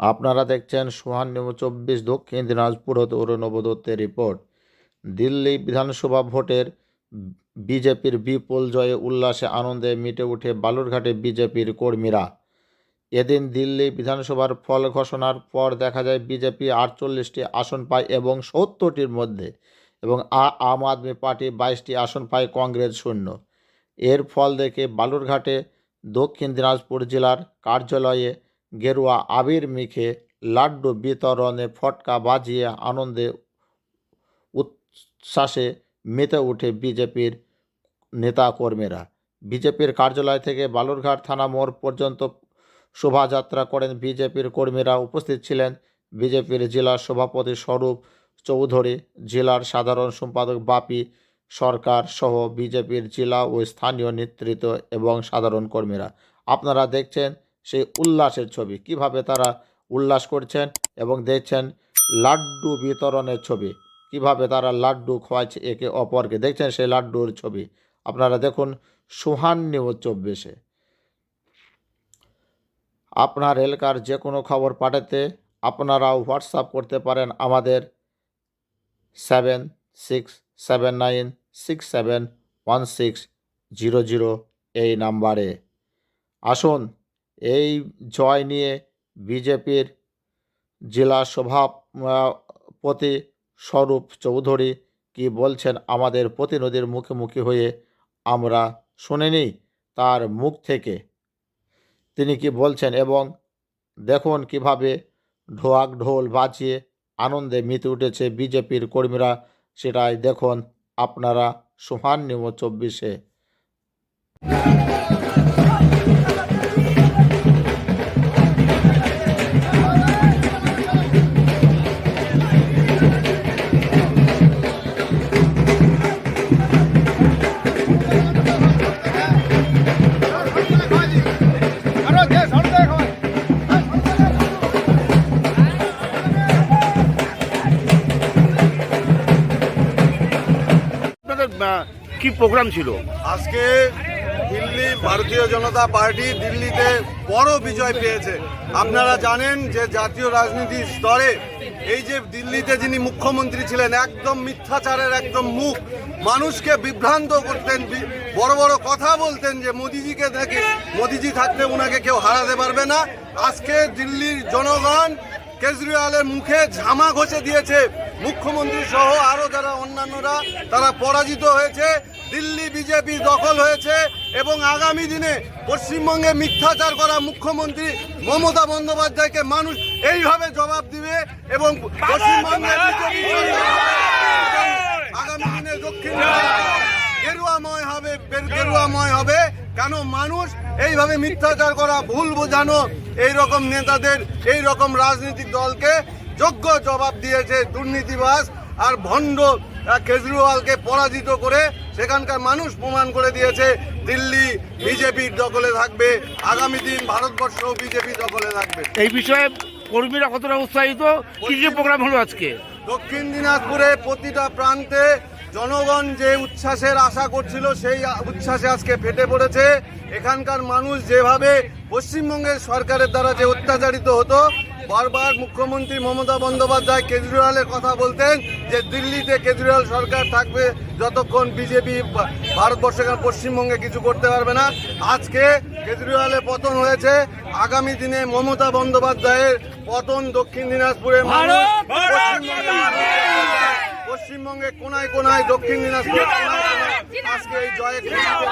আপনারা দেখছেন সোহান চব্বিশ, দক্ষিণ দিনাজপুর হতে অরুণব দত্তের রিপোর্ট। দিল্লি বিধানসভা ভোটের বিজেপির বিপুল জয়ে উল্লাসে আনন্দে মিটে উঠে বালুরঘাটে বিজেপির কর্মীরা। এদিন দিল্লি বিধানসভার ফল ঘোষণার পর দেখা যায় বিজেপি আটচল্লিশটি আসন পায় এবং সত্তরটির মধ্যে এবং আম আদমি পার্টি বাইশটি আসন পায় কংগ্রেস শূন্য। এর ফল দেখে বালুরঘাটে দক্ষিণ দিনাজপুর জেলার কার্যালয়ে গেরুয়া আবির মেখে লাড্ডু বিতরণে ফটকা বাজিয়ে আনন্দে উচ্ছ্বাসে মেতে ওঠে বিজেপির নেতাকর্মীরা। বিজেপির কার্যালয় থেকে বালুরঘাট থানা মোড় পর্যন্ত শোভাযাত্রা করেন বিজেপির কর্মীরা। উপস্থিত ছিলেন বিজেপির জেলা সভাপতি স্বরূপ চৌধুরী, জেলার সাধারণ সম্পাদক বাপি সরকার সহ বিজেপির জেলা ও স্থানীয় নেতৃত্ব এবং সাধারণ কর্মীরা। আপনারা দেখছেন সেই উল্লাসের ছবি। কীভাবে তারা উল্লাস করছেন এবং দেখছেন লাড্ডু বিতরণের ছবি। কীভাবে তারা লাড্ডু খোয়াচ্ছে একে অপরকে। দেখছেন সেই লাড্ডুর ছবি। আপনারা দেখুন সুহান নিউজ চব্বিশে। আপনার এলাকার যে কোনো খবর পাঠাতে আপনারাও হোয়াটসঅ্যাপ করতে পারেন আমাদের seven six seven nine six seven one six zero zero এই নাম্বারে। আসুন এই জয় নিয়ে বিজেপির জেলা সভাপতি স্বরূপ চৌধুরী কি বলছেন আমাদের প্রতিনিধির মুখোমুখি হয়ে আমরা শুনিনি। তার মুখ থেকে তিনি কি বলছেন এবং দেখুন কীভাবে ঢোয়াক ঢোল বাজিয়ে আনন্দে মিতে উঠেছে বিজেপির কর্মীরা, সেটাই দেখুন আপনারা সুহান নিউজ চব্বিশে। কি প্রোগ্রাম ছিল? আজকে দিল্লি ভারতীয় জনতা পার্টি দিল্লিতে বড় বিজয় পেয়েছে। আপনারা জানেন যে জাতীয় রাজনীতির স্তরে এই যে দিল্লিতে যিনি মুখ্যমন্ত্রী ছিলেন, একদম মিথ্যাচারের একদম মুখ, মানুষকে বিভ্রান্ত করতেন বড় বড় কথা বলতেন যে মোদিজিকে দেখে, মোদিজি থাকতে ওনাকে কেউ হারাতে পারবে না। আজকে দিল্লির জনগণ কেজরিওয়ালের মুখে ঝামা ঘষে দিয়েছে মুখ্যমন্ত্রী সহ আরও যারা অন্যান্যরা তারা পরাজিত হয়েছে দিল্লি বিজেপি দখল হয়েছে এবং আগামী দিনে পশ্চিমবঙ্গে মিথ্যাচার করা মুখ্যমন্ত্রী মমতা বন্দ্যোপাধ্যায়কে মানুষ এইভাবে জবাব দিবে এবং পশ্চিমবঙ্গে আগামী দিনে দক্ষিণ গেরুয়াময় হবে গেরুয়াময় হবে। কেন মানুষ এইভাবে মিথ্যাচার করা, ভুল বোঝানো এই রকম নেতাদের এই রকম রাজনৈতিক দলকে যোগ্য জবাব দিয়েছে দুর্নীতিবাস আর ভণ্ড কেজরিওয়ালকে পরাজিত করে সেখানকার মানুষ প্রমাণ করে দিয়েছে, দিল্লি বিজেপির দখলে থাকবে, আগামী দিন ভারতবর্ষ বিজেপি দখলে থাকবে। এই বিষয়ে কর্মীরা কতটা উৎসাহিত? কি কি প্রোগ্রাম হলো আজকে? দক্ষিণ দিনাজপুরে প্রতিটা প্রান্তে জনগণ যে উচ্ছ্বাসের আশা করছিল, সেই উচ্ছ্বাসে আজকে ফেটে পড়েছে। এখানকার মানুষ যেভাবে পশ্চিমবঙ্গের সরকারের দ্বারা যে অত্যাচারিত হতো বারবার মুখ্যমন্ত্রী মমতা বন্দ্যোপাধ্যায় কেজরিওয়ালের কথা বলতেন যে দিল্লিতে কেজরিওয়াল সরকার থাকবে যতক্ষণ বিজেপি ভারতবর্ষে পশ্চিমবঙ্গে কিছু করতে পারবে না। আজকে কেজরিওয়ালের পতন হয়েছে। আগামী দিনে মমতা বন্দ্যোপাধ্যায়ের পতন দক্ষিণ দিনাজপুরের মানুষ পশ্চিমবঙ্গে কোনায় কোনায় দক্ষিণ দিনাজপুর আজকে এই খুশিতে